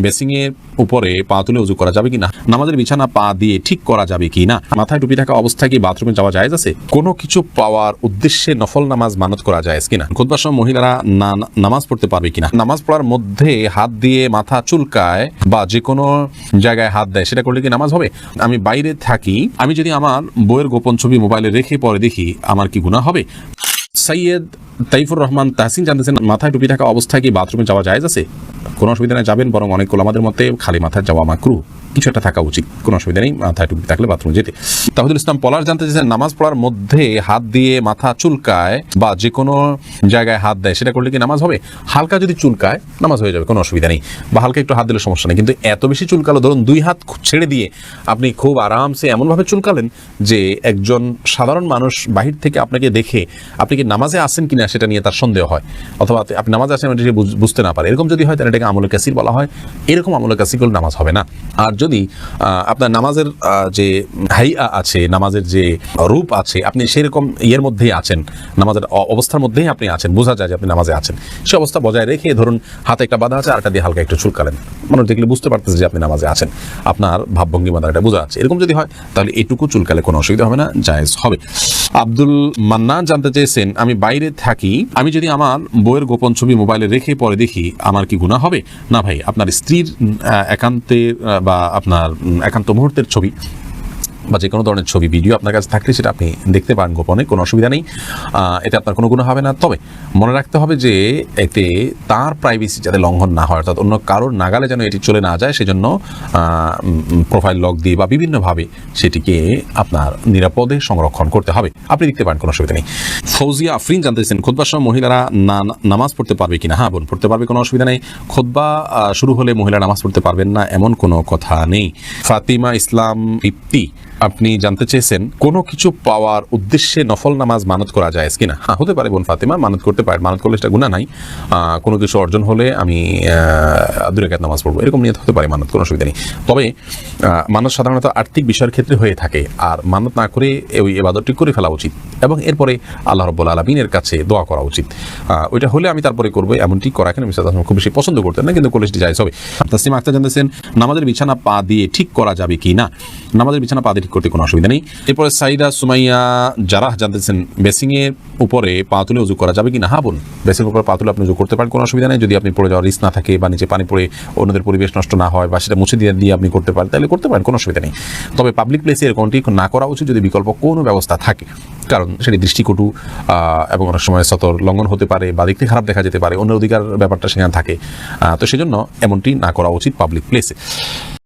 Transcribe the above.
Basin এর উপরে পা তুলে উজু করা যাবে কিনা? নামাজের বিছানা পা দিয়ে ঠিক করা যাবে কি না মাথায় টুপি থাকা অবস্থায় কি বাথরুমে যাওয়া যায় আছে? কোনো কিছু পাওয়ার উদ্দেশ্যে নফল নামাজ মানত করা যায় কিনা? খুদবার সময় মহিলারা না- নামাজ পড়তে পারবে কিনা? নামাজ পড়ার মধ্যে হাত দিয়ে মাথা চুলকায় বা যে কোনো জায়গায় হাত দেয়, সেটা করলে কি নামাজ হবে? আমি বাইরে থাকি, আমি যদি আমার বইয়ের গোপন ছবি মোবাইলে রেখে পরে দেখি, আমার কি গুণা হবে? সৈয়দ তাইফুর রহমান তাহসিন জানতেছেন, মাথায় টুপি থাকা অবস্থায় কি বাথরুমে যাওয়া যায় আছে? কোনো অসুবিধা নেই, যাবেন, বরং অনেক আমাদের মতে খালি মাথায় যাওয়া মাকরু। কিছু একটা থাকা উচিত, কোনো অসুবিধা নেই, মাথায় টুপি থাকলে বাথরুম যেতে। তাহিদুল ইসলাম পলার জানতে চাইছেন, নামাজ পড়ার মধ্যে হাত দিয়ে মাথা চুলকায় বা যে কোনো জায়গায় হাত দেয়, সেটা করলে কি নামাজ হবে? হালকা যদি চুলকায়, নামাজ হয়ে যাবে, কোনো অসুবিধা নেই। বা হালকা একটু হাত দিলে সমস্যা নেই, কিন্তু এত বেশি চুলকালো, ধরুন দুই হাত ছেড়ে দিয়ে আপনি খুব আরামসে এমনভাবে চুলকালেন যে একজন সাধারণ মানুষ বাহির থেকে আপনাকে দেখে, আপনি কি নামাজে আসেন কিনা সেটা নিয়ে তার সন্দেহ হয়। অথবা আপনি- নামাজে আসেন এটা বুঝ- বুঝতে না পারে। এরকম যদি হয়, তাহলে এটাকে আমলে কাসির বলা হয়। এরকম আমলে কাসির করলে নামাজ হবে না। আর যদি আপনার নামাজের যে হাইয়া আছে, নামাজের যে রূপ আছে, আপনি সেরকম ইয়ের মধ্যেই আছেন। নামাজের অবস্থার মধ্যেই আপনি আছেন। বোঝা যায় যে আপনি নামাজে আছেন। সে অবস্থা বজায় রেখে ধরুন, হাতে একটা বাধা আছে আর একটা দিয়ে হালকা একটু চুলকালেন। মানুষ দেখলে বুঝতে পারতেছে যে আপনি নামাজে আছেন। আপনার ভাবভঙ্গিমা দ্বারা বোঝা যাচ্ছে। এরকম যদি হয়, তাহলে এটুকু চুলকালে কোনো অসুবিধা হবে না, জায়েজ হবে। আব্দুল মান্নান জানতে চেয়েছেন আমি বাইরে থাকি, আমি যদি আমার বইয়ের গোপন ছবি মোবাইলে রেখে পরে দেখি, আমার কি গুণা হবে? না ভাই, আপনার স্ত্রীর একান্তের বা আপনার একান্ত মুহূর্তের ছবি বা যে কোনো ধরনের ছবি, ভিডিও আপনার কাছে থাকলে সেটা আপনি দেখতে পান গোপনে, কোনো অসুবিধা নেই। এতে আপনার কোনো গুণ হবে না। তবে মনে রাখতে হবে যে এতে তার প্রাইভেসি যাতে লঙ্ঘন না হয়, অর্থাৎ অন্য কারোর নাগালে যেন এটি চলে না যায়, সেজন্য প্রোফাইল লক দিয়ে বা বিভিন্নভাবে সেটিকে আপনার নিরাপদে সংরক্ষণ করতে হবে। আপনি দেখতে পান কোনো অসুবিধা নেই। ফৌজিয়া আফরিন জানতে চাইছেন খোদবার সময় মহিলারা না- নামাজ পড়তে পারবে কিনা? হ্যাঁ বোন, পড়তে পারবে, কোনো অসুবিধা নেই। খোদবা শুরু হলে মহিলা নামাজ পড়তে পারবেন না, এমন কোনো কথা নেই। ফাতিমা ইসলাম ইপ্তি আপনি জানতে চেয়েছেন, কোনো কিছু পাওয়ার উদ্দেশ্যে নফল নামাজ মানত করা যায় কিনা? হ্যাঁ হতে পারে বোন ফাতেমা, মানত করতে পারে, মানত করলে সেটা গুণা নাই। কোনো কিছু অর্জন হলে আমি দুরেকাত নামাজ পড়ব। এরকম নিয়ে হতে পারে মানত, কোনো অসুবিধা নেই। তবে মানত সাধারণত আর্থিক বিষয়ের ক্ষেত্রে হয়ে থাকে। আর মানত না করে ওই এবাদতটি করে ফেলা উচিত। এবং এরপরে আল্লাহ রব্বুল আলমিনের কাছে দোয়া করা উচিত। ওইটা হলে আমি তারপরে করব, এমনটি করা এখানে মিসাদ খুব বেশি পছন্দ করতেন না, কিন্তু কলেজটি যাই হবে। তাসলিম আক্তার জানতেছেন, নামাজের বিছানা পা দিয়ে ঠিক করা যাবে কি না? নামাজের বিছানা পা দিয়ে ঠিক করতে কোনো অসুবিধা নেই। এরপরে সাইদা সুমাইয়া যারা জানতেছেন, বেসিং এর উপরে পা তুলে উজু করা যাবে কি না? হ্যাঁ বোন বেসিং উপরে পা তুলে আপনি উজু করতে পারেন, কোনো অসুবিধা নেই। যদি আপনি পড়ে যাওয়ার রিস্ক না থাকে বা নিচে পানি পড়ে অন্যদের পরিবেশ নষ্ট না হয় বা সেটা মুছে দিয়ে দিয়ে আপনি করতে পারেন, তাহলে করতে পারেন, কোনো অসুবিধা নেই। তবে পাবলিক প্লেসে এরকমটি না করা উচিত যদি বিকল্প কোনো ব্যবস্থা থাকে। কারণ সেটি দৃষ্টিকটু এবং অনেক সময় সতর লঙ্ঘন হতে পারে বা দেখতে খারাপ দেখা যেতে পারে। অন্য অধিকার ব্যাপারটা সেখানে থাকে। তো সেজন্য এমনটি না করা উচিত পাবলিক প্লেসে